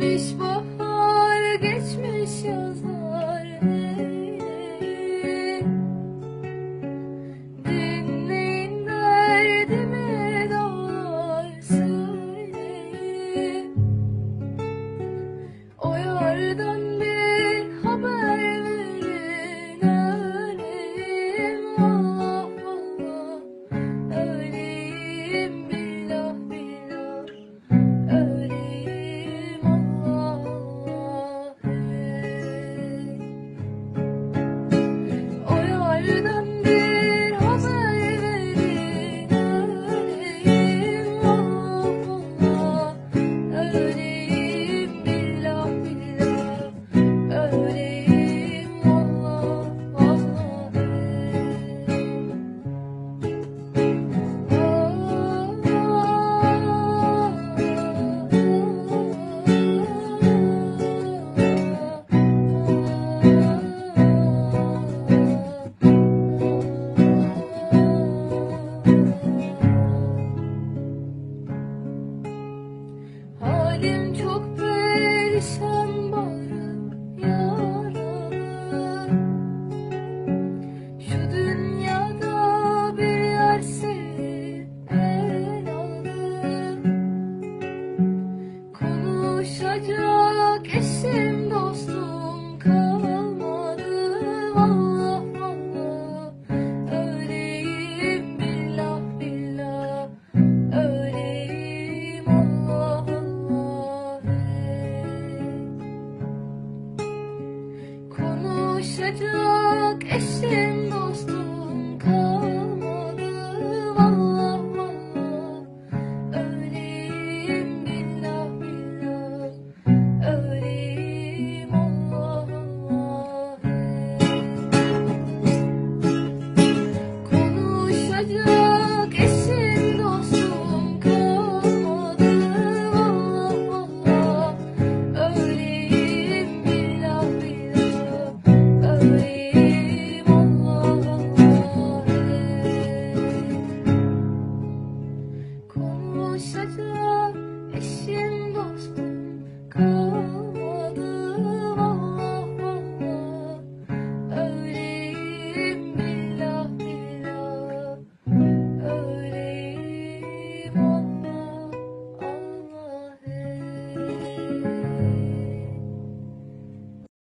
Gelmiş bahar geçmiş yaz good Kalbim çok Eşe çok eşim Sadler, es.